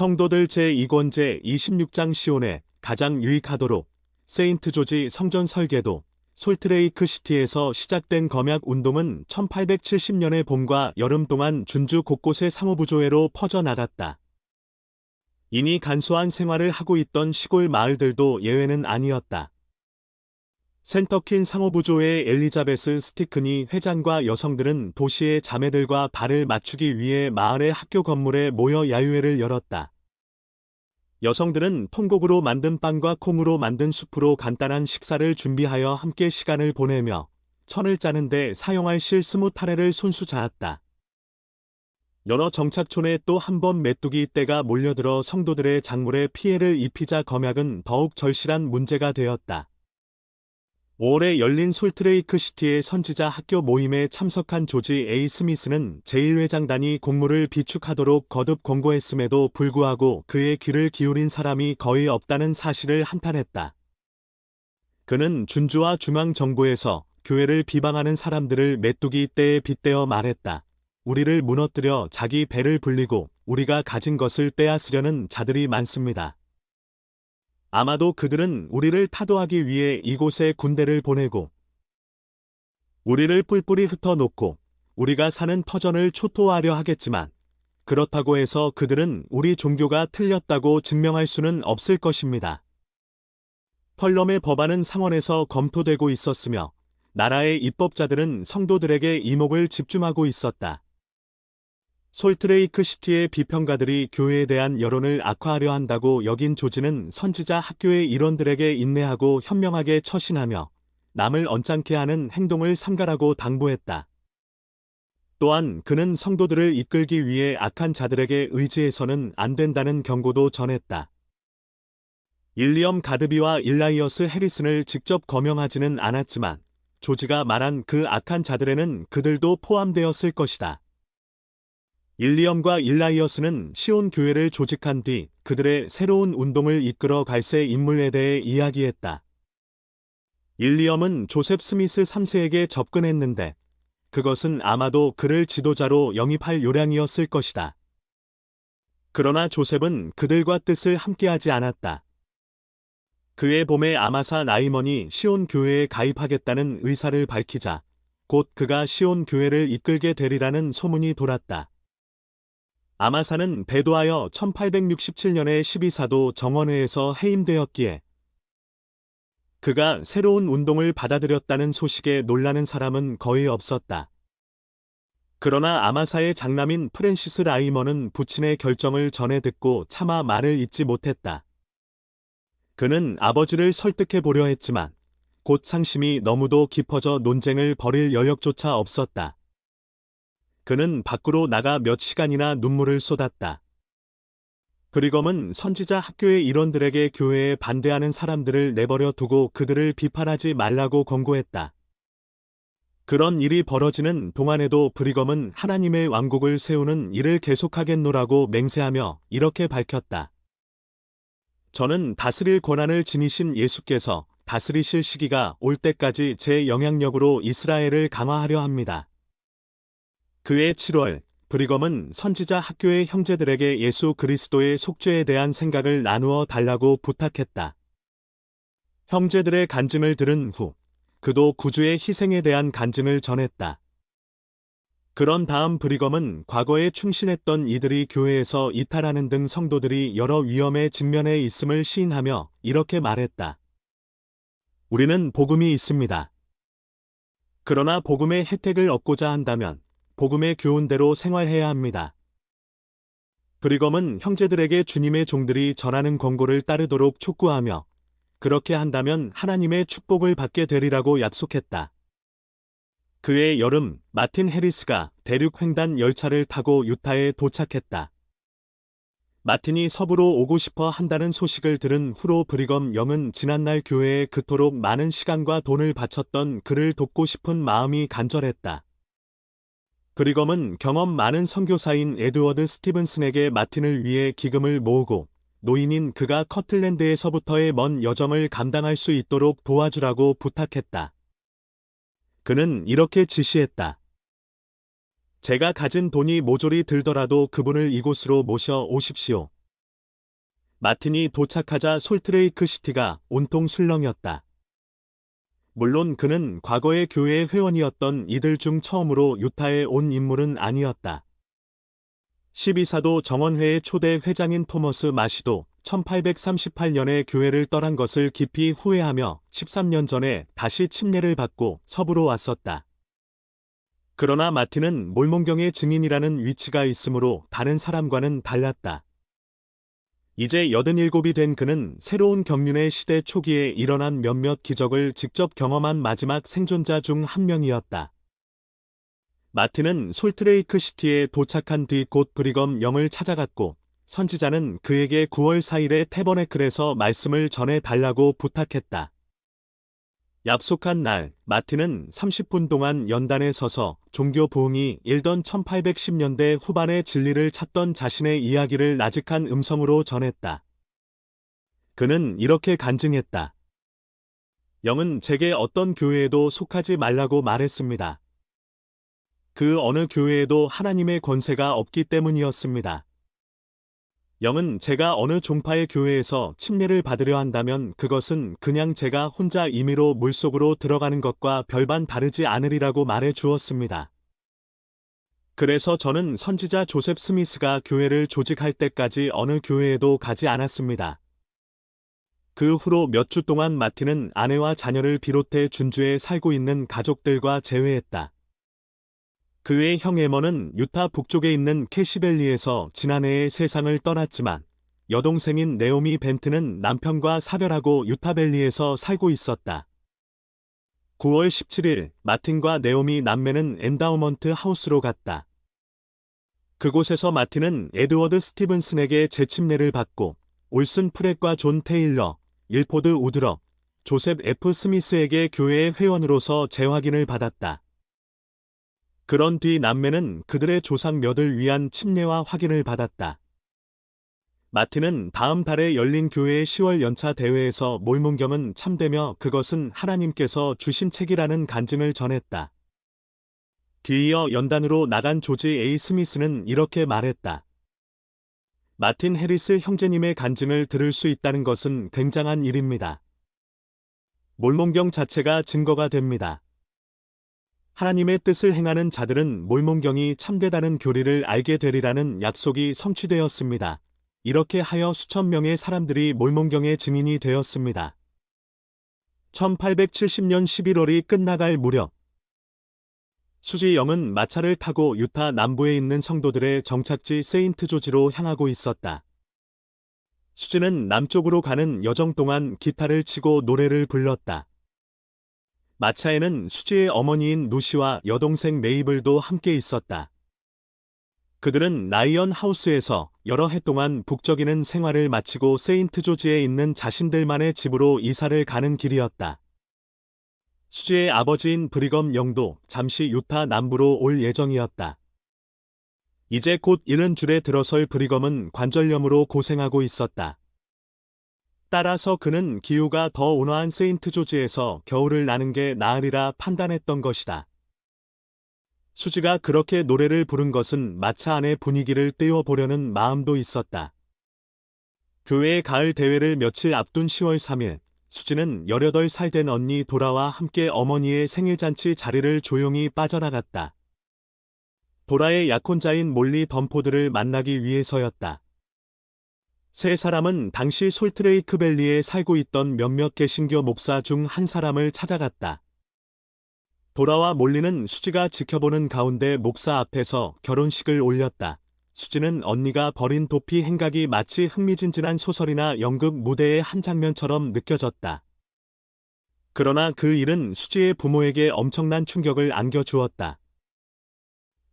성도들 제2권제 26장 시온에 가장 유익하도록 세인트 조지 성전 설계도 솔트레이크 시티에서 시작된 검약 운동은 1870년의 봄과 여름 동안 준주 곳곳의 상호부조회로 퍼져나갔다. 이니 간소한 생활을 하고 있던 시골 마을들도 예외는 아니었다. 센터킨 상호부조회의 엘리자베스 스티크니 회장과 여성들은 도시의 자매들과 발을 맞추기 위해 마을의 학교 건물에 모여 야유회를 열었다. 여성들은 통곡으로 만든 빵과 콩으로 만든 수프로 간단한 식사를 준비하여 함께 시간을 보내며 천을 짜는데 사용할 실 스무 타레를 손수 자았다. 여러 정착촌에 또 한 번 메뚜기 떼가 몰려들어 성도들의 작물에 피해를 입히자 검약은 더욱 절실한 문제가 되었다. 5월에 열린 솔트레이크 시티의 선지자 학교 모임에 참석한 조지 A. 스미스는 제1회장단이 공무를 비축하도록 거듭 권고했음에도 불구하고 그의 귀를 기울인 사람이 거의 없다는 사실을 한탄했다. 그는 준주와 중앙정부에서 교회를 비방하는 사람들을 메뚜기 떼에 빗대어 말했다. 우리를 무너뜨려 자기 배를 불리고 우리가 가진 것을 빼앗으려는 자들이 많습니다. 아마도 그들은 우리를 타도하기 위해 이곳에 군대를 보내고 우리를 뿔뿔이 흩어놓고 우리가 사는 터전을 초토화하려 하겠지만 그렇다고 해서 그들은 우리 종교가 틀렸다고 증명할 수는 없을 것입니다. 펄럼의 법안은 상원에서 검토되고 있었으며 나라의 입법자들은 성도들에게 이목을 집중하고 있었다. 솔트레이크 시티의 비평가들이 교회에 대한 여론을 악화하려 한다고 여긴 조지는 선지자 학교의 일원들에게 인내하고 현명하게 처신하며 남을 언짢게 하는 행동을 삼가라고 당부했다. 또한 그는 성도들을 이끌기 위해 악한 자들에게 의지해서는 안 된다는 경고도 전했다. 일리엄 가드비와 일라이어스 해리슨을 직접 거명하지는 않았지만 조지가 말한 그 악한 자들에는 그들도 포함되었을 것이다. 일리엄과 일라이어스는 시온 교회를 조직한 뒤 그들의 새로운 운동을 이끌어 갈새 인물에 대해 이야기했다. 일리엄은 조셉 스미스 3세에게 접근했는데 그것은 아마도 그를 지도자로 영입할 요량이었을 것이다. 그러나 조셉은 그들과 뜻을 함께하지 않았다. 그의 봄에 아마사 나이먼이 시온 교회에 가입하겠다는 의사를 밝히자 곧 그가 시온 교회를 이끌게 되리라는 소문이 돌았다. 아마사는 배도하여 1867년에 12사도 정원회에서 해임되었기에 그가 새로운 운동을 받아들였다는 소식에 놀라는 사람은 거의 없었다. 그러나 아마사의 장남인 프랜시스 라이먼은 부친의 결정을 전해 듣고 차마 말을 잇지 못했다. 그는 아버지를 설득해 보려 했지만 곧 상심이 너무도 깊어져 논쟁을 벌일 여력조차 없었다. 그는 밖으로 나가 몇 시간이나 눈물을 쏟았다. 브리검은 선지자 학교의 일원들에게 교회에 반대하는 사람들을 내버려 두고 그들을 비판하지 말라고 권고했다. 그런 일이 벌어지는 동안에도 브리검은 하나님의 왕국을 세우는 일을 계속하겠노라고 맹세하며 이렇게 밝혔다. 저는 다스릴 권한을 지니신 예수께서 다스리실 시기가 올 때까지 제 영향력으로 이스라엘을 강화하려 합니다. 그해 7월 브리검은 선지자 학교의 형제들에게 예수 그리스도의 속죄에 대한 생각을 나누어 달라고 부탁했다. 형제들의 간증을 들은 후 그도 구주의 희생에 대한 간증을 전했다. 그런 다음 브리검은 과거에 충신했던 이들이 교회에서 이탈하는 등 성도들이 여러 위험에 직면해 있음을 시인하며 이렇게 말했다. 우리는 복음이 있습니다. 그러나 복음의 혜택을 얻고자 한다면 복음의 교훈대로 생활해야 합니다. 브리검은 형제들에게 주님의 종들이 전하는 권고를 따르도록 촉구하며 그렇게 한다면 하나님의 축복을 받게 되리라고 약속했다. 그해 여름 마틴 해리스가 대륙 횡단 열차를 타고 유타에 도착했다. 마틴이 서부로 오고 싶어 한다는 소식을 들은 후로 브리검 영은 지난날 교회에 그토록 많은 시간과 돈을 바쳤던 그를 돕고 싶은 마음이 간절했다. 브리검은 경험 많은 선교사인 에드워드 스티븐슨에게 마틴을 위해 기금을 모으고 노인인 그가 커틀랜드에서부터의 먼 여정을 감당할 수 있도록 도와주라고 부탁했다. 그는 이렇게 지시했다. 제가 가진 돈이 모조리 들더라도 그분을 이곳으로 모셔 오십시오. 마틴이 도착하자 솔트레이크 시티가 온통 술렁이었다. 물론 그는 과거의 교회 회원이었던 이들 중 처음으로 유타에 온 인물은 아니었다. 12사도 정원회의 초대 회장인 토머스 마시도 1838년에 교회를 떠난 것을 깊이 후회하며 13년 전에 다시 침례를 받고 서부로 왔었다. 그러나 마틴은 몰몬경의 증인이라는 위치가 있으므로 다른 사람과는 달랐다. 이제 87이 된 그는 새로운 경륜의 시대 초기에 일어난 몇몇 기적을 직접 경험한 마지막 생존자 중 한 명이었다. 마틴은 솔트레이크 시티에 도착한 뒤 곧 브리검 영을 찾아갔고 선지자는 그에게 9월 4일에 태버네클에서 말씀을 전해 달라고 부탁했다. 약속한 날, 마틴은 30분 동안 연단에 서서 종교 부흥이 일던 1810년대 후반의 진리를 찾던 자신의 이야기를 나직한 음성으로 전했다. 그는 이렇게 간증했다. 영은 제게 어떤 교회에도 속하지 말라고 말했습니다. 그 어느 교회에도 하나님의 권세가 없기 때문이었습니다. 영은 제가 어느 종파의 교회에서 침례를 받으려 한다면 그것은 그냥 제가 혼자 임의로 물속으로 들어가는 것과 별반 다르지 않으리라고 말해 주었습니다. 그래서 저는 선지자 조셉 스미스가 교회를 조직할 때까지 어느 교회에도 가지 않았습니다. 그 후로 몇 주 동안 마틴은 아내와 자녀를 비롯해 준주에 살고 있는 가족들과 재회했다. 그의 형 에머는 유타 북쪽에 있는 캐시벨리에서 지난해에 세상을 떠났지만 여동생인 네오미 벤트는 남편과 사별하고 유타벨리에서 살고 있었다. 9월 17일 마틴과 네오미 남매는 엔다우먼트 하우스로 갔다. 그곳에서 마틴은 에드워드 스티븐슨에게 재침례를 받고 올슨 프렛과 존 테일러, 일포드 우드러, 조셉 F. 스미스에게 교회의 회원으로서 재확인을 받았다. 그런 뒤 남매는 그들의 조상 몇을 위한 침례와 확인을 받았다. 마틴은 다음 달에 열린 교회의 10월 연차 대회에서 몰문경은 참되며 그것은 하나님께서 주신 책이라는 간증을 전했다. 뒤이어 연단으로 나간 조지 에이 스미스는 이렇게 말했다. 마틴 해리스 형제님의 간증을 들을 수 있다는 것은 굉장한 일입니다. 몰몬경 자체가 증거가 됩니다. 하나님의 뜻을 행하는 자들은 몰몬경이 참되다는 교리를 알게 되리라는 약속이 성취되었습니다. 이렇게 하여 수천 명의 사람들이 몰몬경의 증인이 되었습니다. 1870년 11월이 끝나갈 무렵 수지 영은 마차를 타고 유타 남부에 있는 성도들의 정착지 세인트 조지로 향하고 있었다. 수지는 남쪽으로 가는 여정 동안 기타를 치고 노래를 불렀다. 마차에는 수지의 어머니인 누시와 여동생 메이블도 함께 있었다. 그들은 나이언 하우스에서 여러 해 동안 북적이는 생활을 마치고 세인트 조지에 있는 자신들만의 집으로 이사를 가는 길이었다. 수지의 아버지인 브리검 영도 잠시 유타 남부로 올 예정이었다. 이제 곧 이른 줄에 들어설 브리검은 관절염으로 고생하고 있었다. 따라서 그는 기후가 더 온화한 세인트 조지에서 겨울을 나는 게 나으리라 판단했던 것이다. 수지가 그렇게 노래를 부른 것은 마차 안의 분위기를 띄워보려는 마음도 있었다. 교회의 가을 대회를 며칠 앞둔 10월 3일, 수지는 18살 된 언니 도라와 함께 어머니의 생일잔치 자리를 조용히 빠져나갔다. 도라의 약혼자인 몰리 덤포드를 만나기 위해서였다. 세 사람은 당시 솔트레이크 밸리에 살고 있던 몇몇 개신교 목사 중 한 사람을 찾아갔다. 도라와 몰리는 수지가 지켜보는 가운데 목사 앞에서 결혼식을 올렸다. 수지는 언니가 벌인 도피 행각이 마치 흥미진진한 소설이나 연극 무대의 한 장면처럼 느껴졌다. 그러나 그 일은 수지의 부모에게 엄청난 충격을 안겨주었다.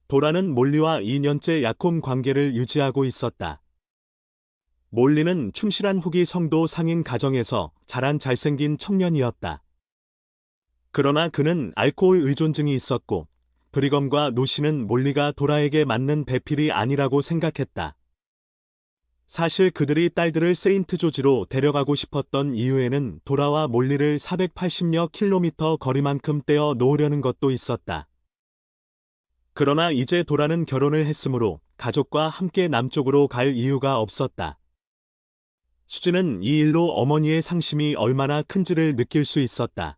도라는 몰리와 2년째 약혼 관계를 유지하고 있었다. 몰리는 충실한 후기 성도 상인 가정에서 자란 잘생긴 청년이었다. 그러나 그는 알코올 의존증이 있었고 브리검과 노시는 몰리가 도라에게 맞는 배필이 아니라고 생각했다. 사실 그들이 딸들을 세인트 조지로 데려가고 싶었던 이유에는 도라와 몰리를 480여 킬로미터 거리만큼 떼어 놓으려는 것도 있었다. 그러나 이제 도라는 결혼을 했으므로 가족과 함께 남쪽으로 갈 이유가 없었다. 수지는 이 일로 어머니의 상심이 얼마나 큰지를 느낄 수 있었다.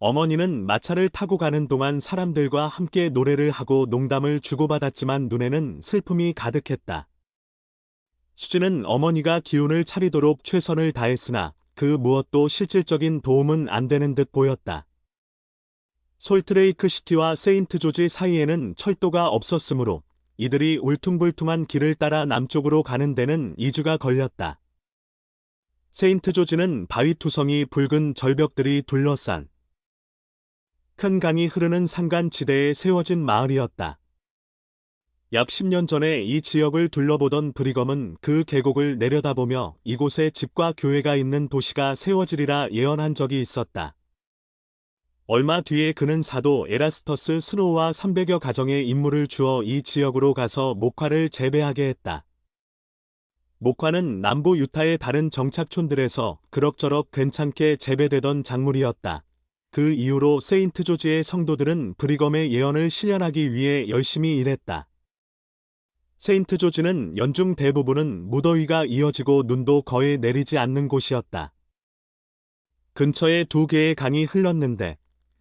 어머니는 마차를 타고 가는 동안 사람들과 함께 노래를 하고 농담을 주고받았지만 눈에는 슬픔이 가득했다. 수지는 어머니가 기운을 차리도록 최선을 다했으나 그 무엇도 실질적인 도움은 안 되는 듯 보였다. 솔트레이크 시티와 세인트 조지 사이에는 철도가 없었으므로 이들이 울퉁불퉁한 길을 따라 남쪽으로 가는 데는 2주가 걸렸다. 세인트 조지는 바위 투성이 붉은 절벽들이 둘러싼 큰 강이 흐르는 산간 지대에 세워진 마을이었다. 약 10년 전에 이 지역을 둘러보던 브리검은 그 계곡을 내려다보며 이곳에 집과 교회가 있는 도시가 세워지리라 예언한 적이 있었다. 얼마 뒤에 그는 사도 에라스터스 스노우와 300여 가정의 임무를 주어 이 지역으로 가서 목화를 재배하게 했다. 목화는 남부 유타의 다른 정착촌들에서 그럭저럭 괜찮게 재배되던 작물이었다. 그 이후로 세인트 조지의 성도들은 브리검의 예언을 실현하기 위해 열심히 일했다. 세인트 조지는 연중 대부분은 무더위가 이어지고 눈도 거의 내리지 않는 곳이었다. 근처에 두 개의 강이 흘렀는데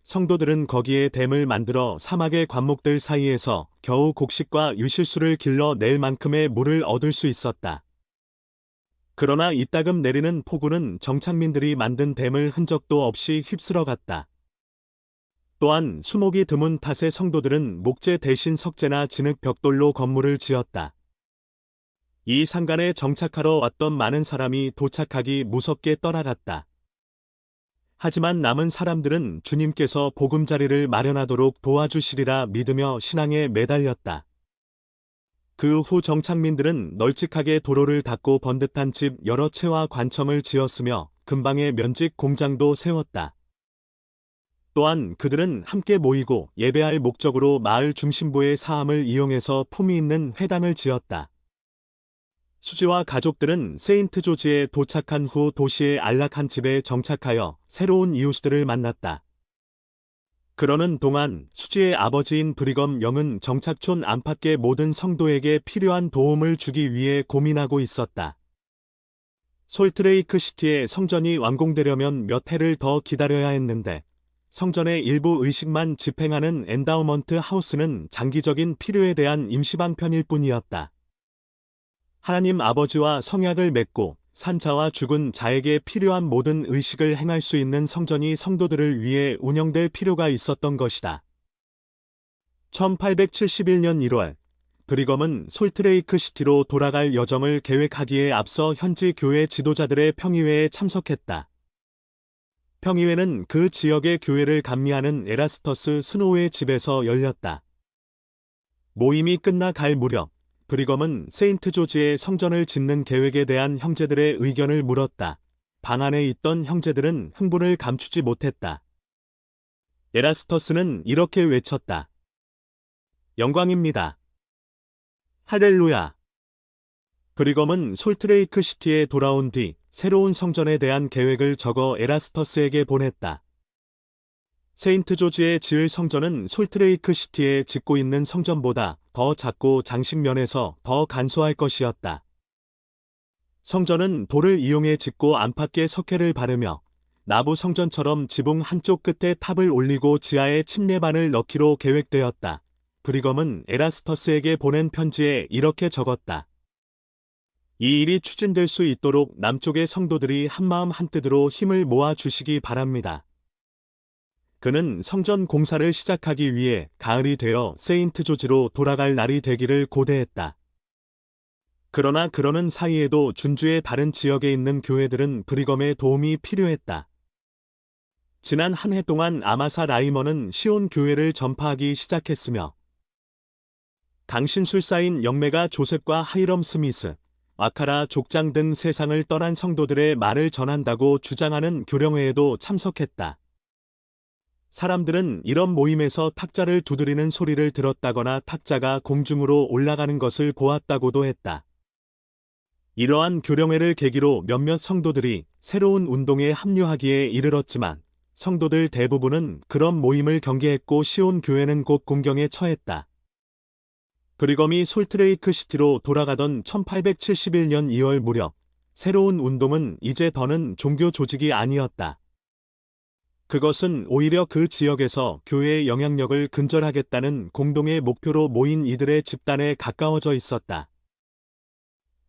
성도들은 거기에 댐을 만들어 사막의 관목들 사이에서 겨우 곡식과 유실수를 길러 낼 만큼의 물을 얻을 수 있었다. 그러나 이따금 내리는 폭우는 정착민들이 만든 댐을 흔적도 없이 휩쓸어 갔다. 또한 수목이 드문 탓에 성도들은 목재 대신 석재나 진흙 벽돌로 건물을 지었다. 이 상간에 정착하러 왔던 많은 사람이 도착하기 무섭게 떠나갔다. 하지만 남은 사람들은 주님께서 보금자리를 마련하도록 도와주시리라 믿으며 신앙에 매달렸다. 그 후 정착민들은 널찍하게 도로를 닦고 번듯한 집 여러 채와 관첨을 지었으며 근방에 면직 공장도 세웠다. 또한 그들은 함께 모이고 예배할 목적으로 마을 중심부의 사암을 이용해서 품위 있는 회당을 지었다. 수지와 가족들은 세인트 조지에 도착한 후 도시의 안락한 집에 정착하여 새로운 이웃들을 만났다. 그러는 동안 수지의 아버지인 브리검 영은 정착촌 안팎의 모든 성도에게 필요한 도움을 주기 위해 고민하고 있었다. 솔트레이크 시티의 성전이 완공되려면 몇 해를 더 기다려야 했는데 성전의 일부 의식만 집행하는 엔다우먼트 하우스는 장기적인 필요에 대한 임시방편일 뿐이었다. 하나님 아버지와 성약을 맺고 산자와 죽은 자에게 필요한 모든 의식을 행할 수 있는 성전이 성도들을 위해 운영될 필요가 있었던 것이다. 1871년 1월, 브리검은 솔트레이크 시티로 돌아갈 여정을 계획하기에 앞서 현지 교회 지도자들의 평의회에 참석했다. 평의회는 그 지역의 교회를 감리하는 에라스터스 스노우의 집에서 열렸다. 모임이 끝나 갈 무렵, 브리검은 세인트 조지의 성전을 짓는 계획에 대한 형제들의 의견을 물었다. 방 안에 있던 형제들은 흥분을 감추지 못했다. 에라스터스는 이렇게 외쳤다. 영광입니다. 할렐루야. 브리검은 솔트레이크 시티에 돌아온 뒤 새로운 성전에 대한 계획을 적어 에라스터스에게 보냈다. 세인트 조지의 지을 성전은 솔트레이크 시티에 짓고 있는 성전보다 더 작고 장식면에서 더 간소할 것이었다. 성전은 돌을 이용해 짓고 안팎에 석회를 바르며 나부 성전처럼 지붕 한쪽 끝에 탑을 올리고 지하에 침례반을 넣기로 계획되었다. 브리검은 에라스터스에게 보낸 편지에 이렇게 적었다. 이 일이 추진될 수 있도록 남쪽의 성도들이 한마음 한뜻으로 힘을 모아 주시기 바랍니다. 그는 성전 공사를 시작하기 위해 가을이 되어 세인트 조지로 돌아갈 날이 되기를 고대했다. 그러나 그러는 사이에도 준주의 다른 지역에 있는 교회들은 브리검의 도움이 필요했다. 지난 한 해 동안 아마사 라이머는 시온 교회를 전파하기 시작했으며 강신술사인 영매가 조셉과 하이럼 스미스, 아카라 족장 등 세상을 떠난 성도들의 말을 전한다고 주장하는 교령회에도 참석했다. 사람들은 이런 모임에서 탁자를 두드리는 소리를 들었다거나 탁자가 공중으로 올라가는 것을 보았다고도 했다. 이러한 교령회를 계기로 몇몇 성도들이 새로운 운동에 합류하기에 이르렀지만 성도들 대부분은 그런 모임을 경계했고 시온 교회는 곧 공경에 처했다. 브리검이 솔트레이크 시티로 돌아가던 1871년 2월 무렵 새로운 운동은 이제 더는 종교 조직이 아니었다. 그것은 오히려 그 지역에서 교회의 영향력을 근절하겠다는 공동의 목표로 모인 이들의 집단에 가까워져 있었다.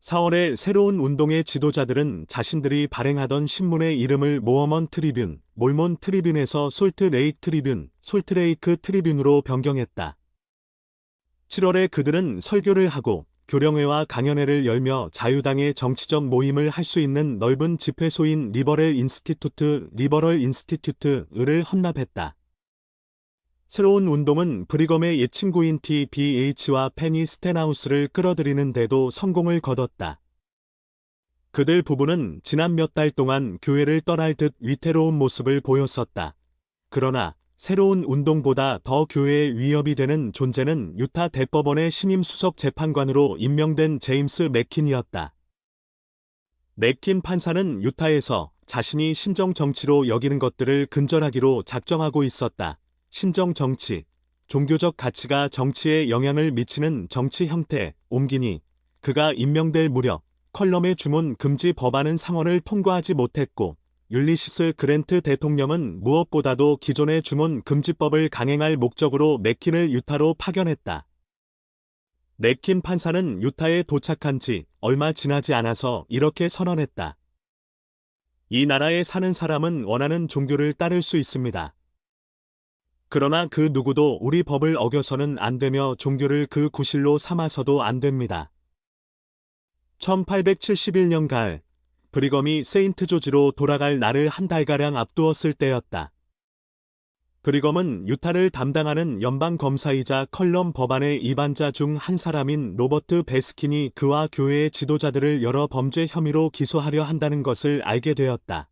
4월에 새로운 운동의 지도자들은 자신들이 발행하던 신문의 이름을 모어먼 트리뷴, 몰몬 트리뷴에서 솔트 레이크 트리뷴, 솔트 레이크 트리뷴으로 변경했다. 7월에 그들은 설교를 하고 교령회와 강연회를 열며 자유당의 정치적 모임을 할 수 있는 넓은 집회소인 리버럴 인스티튜트, 리버럴 인스티튜트를 헌납했다. 새로운 운동은 브리검의 옛 친구인 TBH와 페니 스테나우스를 끌어들이는 데도 성공을 거뒀다. 그들 부부는 지난 몇 달 동안 교회를 떠날 듯 위태로운 모습을 보였었다. 그러나 새로운 운동보다 더 교회의 위협이 되는 존재는 유타 대법원의 신임 수석 재판관으로 임명된 제임스 맥킨이었다. 맥킨 판사는 유타에서 자신이 신정 정치로 여기는 것들을 근절하기로 작정하고 있었다. 신정 정치, 종교적 가치가 정치에 영향을 미치는 정치 형태, 옮기니 그가 임명될 무렵 컬럼의 주문 금지 법안은 상원을 통과하지 못했고 율리시스 그랜트 대통령은 무엇보다도 기존의 주문 금지법을 강행할 목적으로 맥킨을 유타로 파견했다. 맥킨 판사는 유타에 도착한 지 얼마 지나지 않아서 이렇게 선언했다. 이 나라에 사는 사람은 원하는 종교를 따를 수 있습니다. 그러나 그 누구도 우리 법을 어겨서는 안 되며 종교를 그 구실로 삼아서도 안 됩니다. 1871년 가을, 브리검이 세인트 조지로 돌아갈 날을 한 달가량 앞두었을 때였다. 브리검은 유타를 담당하는 연방 검사이자 컬럼 법안의 입안자 중 한 사람인 로버트 베스킨이 그와 교회의 지도자들을 여러 범죄 혐의로 기소하려 한다는 것을 알게 되었다.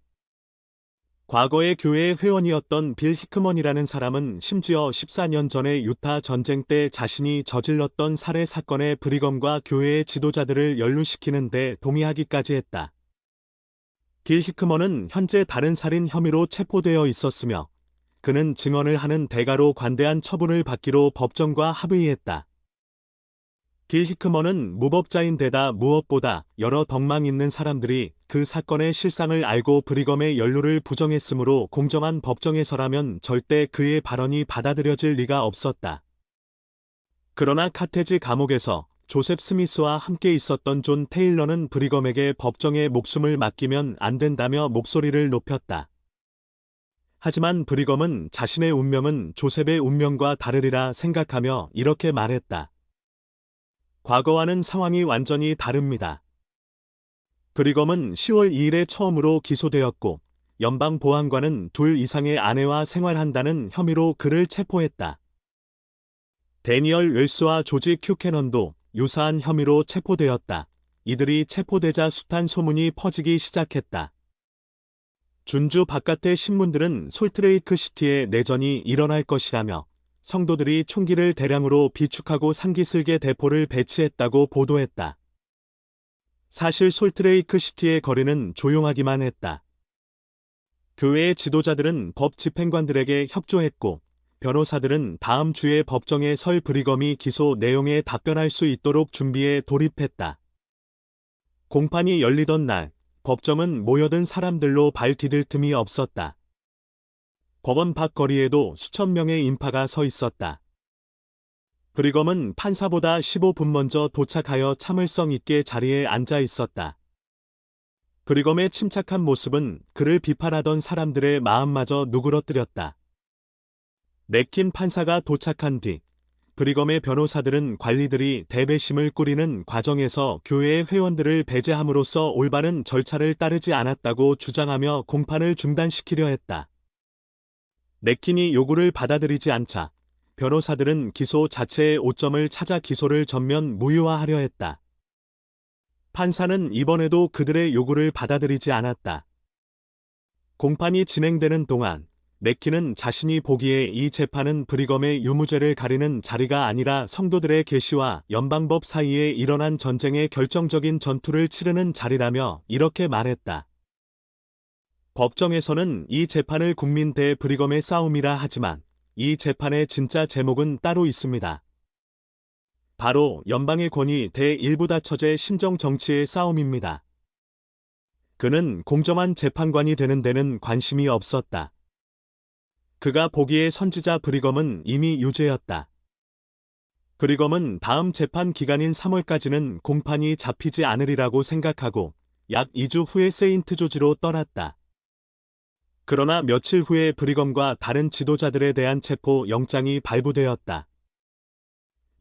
과거의 교회의 회원이었던 빌 히크먼이라는 사람은 심지어 14년 전에 유타 전쟁 때 자신이 저질렀던 살해 사건에 브리검과 교회의 지도자들을 연루시키는데 동의하기까지 했다. 길 히크먼은 현재 다른 살인 혐의로 체포되어 있었으며 그는 증언을 하는 대가로 관대한 처분을 받기로 법정과 합의했다. 길 히크먼은 무법자인 데다 무엇보다 여러 덕망 있는 사람들이 그 사건의 실상을 알고 브리검의 연루를 부정했으므로 공정한 법정에서라면 절대 그의 발언이 받아들여질 리가 없었다. 그러나 카테지 감옥에서 조셉 스미스와 함께 있었던 존 테일러는 브리검에게 법정에 목숨을 맡기면 안 된다며 목소리를 높였다. 하지만 브리검은 자신의 운명은 조셉의 운명과 다르리라 생각하며 이렇게 말했다. 과거와는 상황이 완전히 다릅니다. 브리검은 10월 2일에 처음으로 기소되었고 연방보안관은 둘 이상의 아내와 생활한다는 혐의로 그를 체포했다. 데니얼 웰스와 조지 큐캐넌도 유사한 혐의로 체포되었다. 이들이 체포되자 숱한 소문이 퍼지기 시작했다. 준주 바깥의 신문들은 솔트레이크 시티에 내전이 일어날 것이라며 성도들이 총기를 대량으로 비축하고 상기슬개 대포를 배치했다고 보도했다. 사실 솔트레이크 시티의 거리는 조용하기만 했다. 교회의 지도자들은 법 집행관들에게 협조했고 변호사들은 다음 주에 법정에 설 브리검이 기소 내용에 답변할 수 있도록 준비에 돌입했다. 공판이 열리던 날, 법정은 모여든 사람들로 발 디딜 틈이 없었다. 법원 밖 거리에도 수천 명의 인파가 서 있었다. 브리검은 판사보다 15분 먼저 도착하여 참을성 있게 자리에 앉아 있었다. 브리검의 침착한 모습은 그를 비판하던 사람들의 마음마저 누그러뜨렸다. 맥킨 판사가 도착한 뒤 브리검의 변호사들은 관리들이 대배심을 꾸리는 과정에서 교회의 회원들을 배제함으로써 올바른 절차를 따르지 않았다고 주장하며 공판을 중단시키려 했다. 맥킨이 요구를 받아들이지 않자 변호사들은 기소 자체의 오점을 찾아 기소를 전면 무효화하려 했다. 판사는 이번에도 그들의 요구를 받아들이지 않았다. 공판이 진행되는 동안 맥키는 자신이 보기에 이 재판은 브리검의 유무죄를 가리는 자리가 아니라 성도들의 계시와 연방법 사이에 일어난 전쟁의 결정적인 전투를 치르는 자리라며 이렇게 말했다. 법정에서는 이 재판을 국민 대 브리검의 싸움이라 하지만 이 재판의 진짜 제목은 따로 있습니다. 바로 연방의 권위 대 일부 다처제 신정 정치의 싸움입니다. 그는 공정한 재판관이 되는 데는 관심이 없었다. 그가 보기에 선지자 브리검은 이미 유죄였다. 브리검은 다음 재판 기간인 3월까지는 공판이 잡히지 않으리라고 생각하고 약 2주 후에 세인트 조지로 떠났다. 그러나 며칠 후에 브리검과 다른 지도자들에 대한 체포 영장이 발부되었다.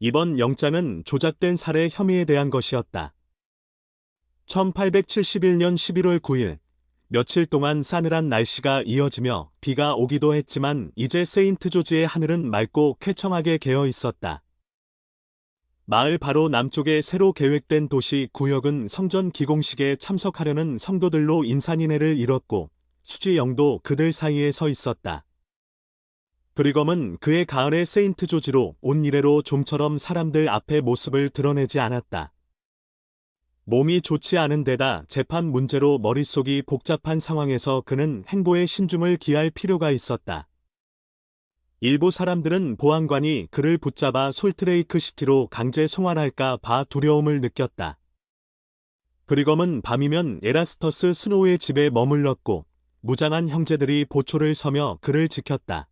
이번 영장은 조작된 살해 혐의에 대한 것이었다. 1871년 11월 9일, 며칠 동안 싸늘한 날씨가 이어지며 비가 오기도 했지만 이제 세인트 조지의 하늘은 맑고 쾌청하게 개어 있었다. 마을 바로 남쪽에 새로 계획된 도시 구역은 성전 기공식에 참석하려는 성도들로 인산인해를 이뤘고 수지 영도 그들 사이에 서 있었다. 브리검은 그의 가을의 세인트 조지로 온 이래로 좀처럼 사람들 앞에 모습을 드러내지 않았다. 몸이 좋지 않은 데다 재판 문제로 머릿속이 복잡한 상황에서 그는 행보에 신중을 기할 필요가 있었다. 일부 사람들은 보안관이 그를 붙잡아 솔트레이크 시티로 강제 송환할까 봐 두려움을 느꼈다. 브리검은 밤이면 에라스터스 스노우의 집에 머물렀고 무장한 형제들이 보초를 서며 그를 지켰다.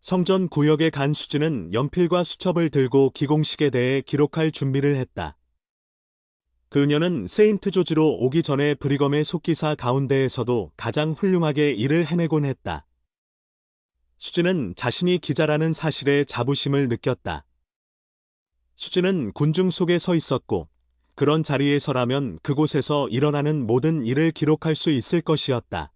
성전 구역에 간 수지는 연필과 수첩을 들고 기공식에 대해 기록할 준비를 했다. 그녀는 세인트 조지로 오기 전에 브리검의 속기사 가운데에서도 가장 훌륭하게 일을 해내곤 했다. 수지는 자신이 기자라는 사실에 자부심을 느꼈다. 수지는 군중 속에 서 있었고 그런 자리에서라면 그곳에서 일어나는 모든 일을 기록할 수 있을 것이었다.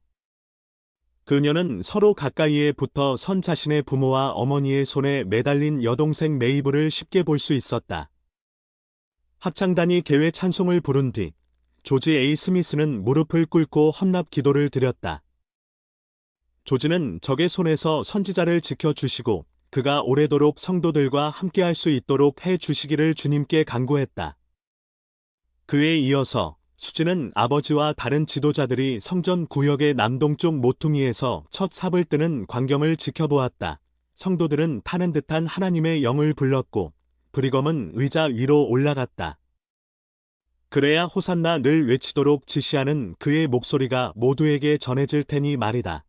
그녀는 서로 가까이에 붙어 선 자신의 부모와 어머니의 손에 매달린 여동생 메이블을 쉽게 볼 수 있었다. 합창단이 개회 찬송을 부른 뒤 조지 에이 스미스는 무릎을 꿇고 헌납 기도를 드렸다. 조지는 적의 손에서 선지자를 지켜주시고 그가 오래도록 성도들과 함께할 수 있도록 해 주시기를 주님께 간구했다. 그에 이어서 수지는 아버지와 다른 지도자들이 성전 구역의 남동쪽 모퉁이에서 첫 삽을 뜨는 광경을 지켜보았다. 성도들은 타는 듯한 하나님의 영을 불렀고 브리검은 의자 위로 올라갔다. 그래야 호산나 늘 외치도록 지시하는 그의 목소리가 모두에게 전해질 테니 말이다.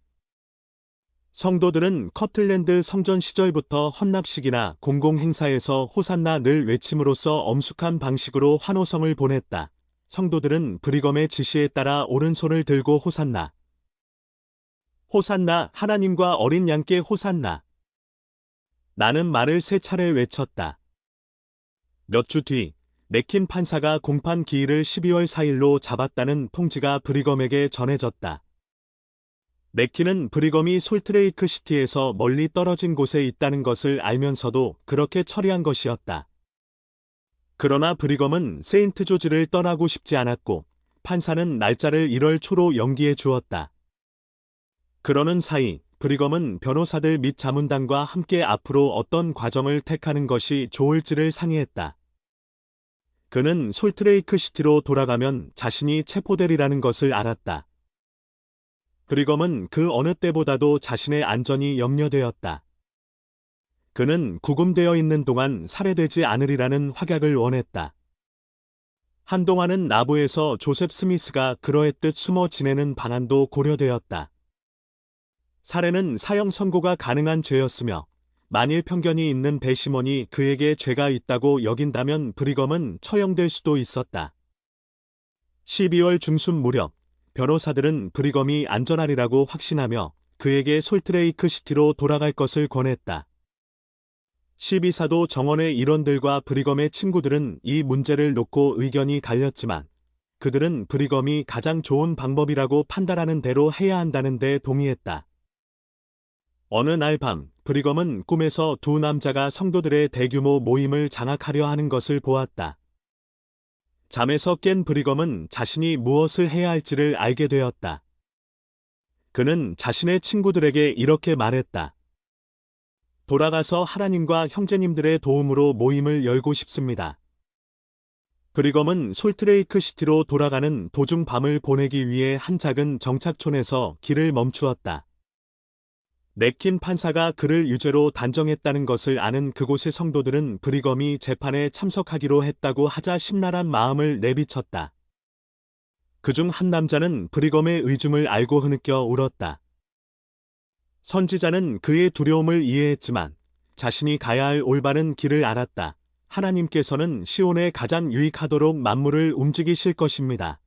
성도들은 커틀랜드 성전 시절부터 헌납식이나 공공행사에서 호산나 늘 외침으로써 엄숙한 방식으로 환호성을 보냈다. 성도들은 브리검의 지시에 따라 오른손을 들고 호산나. 호산나 하나님과 어린 양께 호산나. 나는 말을 세 차례 외쳤다. 몇 주 뒤, 네킨 판사가 공판 기일을 12월 4일로 잡았다는 통지가 브리검에게 전해졌다. 네킨은 브리검이 솔트레이크 시티에서 멀리 떨어진 곳에 있다는 것을 알면서도 그렇게 처리한 것이었다. 그러나 브리검은 세인트 조지를 떠나고 싶지 않았고 판사는 날짜를 1월 초로 연기해 주었다. 그러는 사이 브리검은 변호사들 및 자문단과 함께 앞으로 어떤 과정을 택하는 것이 좋을지를 상의했다. 그는 솔트레이크 시티로 돌아가면 자신이 체포되리라는 것을 알았다. 브리검은 그 어느 때보다도 자신의 안전이 염려되었다. 그는 구금되어 있는 동안 살해되지 않으리라는 확약을 원했다. 한동안은 나부에서 조셉 스미스가 그러했듯 숨어 지내는 방안도 고려되었다. 살해는 사형 선고가 가능한 죄였으며 만일 편견이 있는 배시몬이 그에게 죄가 있다고 여긴다면 브리검은 처형될 수도 있었다. 12월 중순 무렵 변호사들은 브리검이 안전하리라고 확신하며 그에게 솔트레이크 시티로 돌아갈 것을 권했다. 12사도 정원의 일원들과 브리검의 친구들은 이 문제를 놓고 의견이 갈렸지만 그들은 브리검이 가장 좋은 방법이라고 판단하는 대로 해야 한다는 데 동의했다. 어느 날 밤, 브리검은 꿈에서 두 남자가 성도들의 대규모 모임을 장악하려 하는 것을 보았다. 잠에서 깬 브리검은 자신이 무엇을 해야 할지를 알게 되었다. 그는 자신의 친구들에게 이렇게 말했다. 돌아가서 하나님과 형제님들의 도움으로 모임을 열고 싶습니다. 브리검은 솔트레이크 시티로 돌아가는 도중 밤을 보내기 위해 한 작은 정착촌에서 길을 멈추었다. 네킨 판사가 그를 유죄로 단정했다는 것을 아는 그곳의 성도들은 브리검이 재판에 참석하기로 했다고 하자 심란한 마음을 내비쳤다. 그중 한 남자는 브리검의 의중을 알고 흐느껴 울었다. 선지자는 그의 두려움을 이해했지만 자신이 가야 할 올바른 길을 알았다. 하나님께서는 시온에 가장 유익하도록 만물을 움직이실 것입니다.